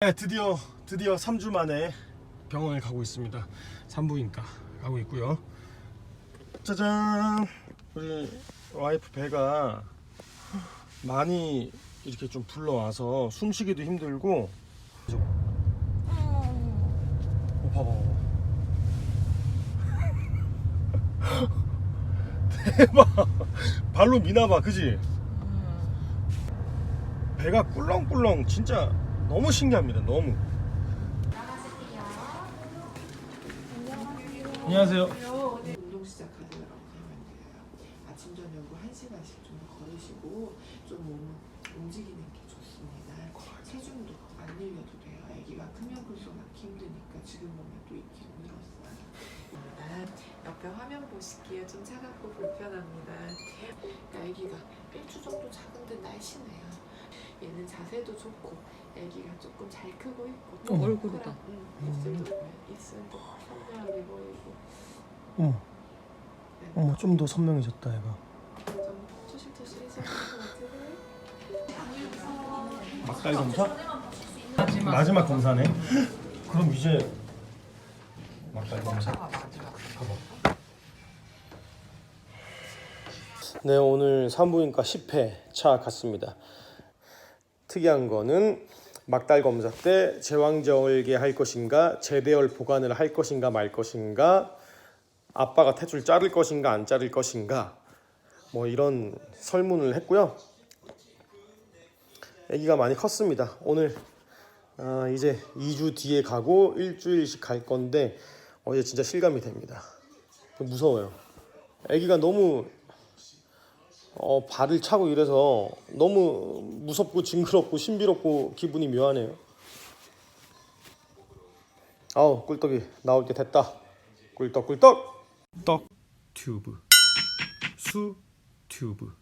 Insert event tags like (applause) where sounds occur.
네, 드디어 드디어 3주 만에 병원을 가고 있습니다. 산부인과 가고 있고요. 짜잔. 우리 와이프 배가 많이 이렇게 좀 불러와서 숨쉬기도 힘들고. 어. 봐봐. (laughs) 대박. 발로 미나봐, 그지? 배가 꿀렁꿀렁 진짜 너무 신기합니다. 너무. 안녕하세요. 운동 돼요. 아침 저녁으로 한 시간씩 좀 걸으시고 좀 몸 움직이는 게 좋습니다. 체중도 안 늘려도 돼요. 아기가 크면 클수록 힘드니까 지금 보면 또 2kg 늘었어요. 옆에 화면 보시기에 좀 차갑고 불편합니다. 아기가 1주 정도 작은데 날씬해요. 얘는 자세도 좋고 아기가 조금 잘 크고 있고 어머. 얼굴이다. 응, 입술도 보면 입술도 선명하게 보이고 어머, 네. 어머 좀더 선명해졌다 얘가. 좀 같은데 막달 검사? 마지막, 검사네. 그럼 이제 막달 검사. 봐봐. 네 오늘 산부인과 10회 차 갔습니다. 특이한 거는 막달 검사 때 제왕절개 할 것인가 제대열 보관을 할 것인가 말 것인가 아빠가 탯줄 자를 것인가 안 자를 것인가 뭐 이런 설문을 했고요. 아기가 많이 컸습니다. 오늘 아, 이제 2주 뒤에 가고 일주일씩 갈 건데 어, 이제 진짜 실감이 됩니다. 무서워요. 아기가 너무 어, 발을 차고 이래서 너무 무섭고 징그럽고 신비롭고 기분이 묘하네요. 아우 꿀떡이 나올 때 됐다. 꿀떡 꿀떡. 떡 튜브 수 튜브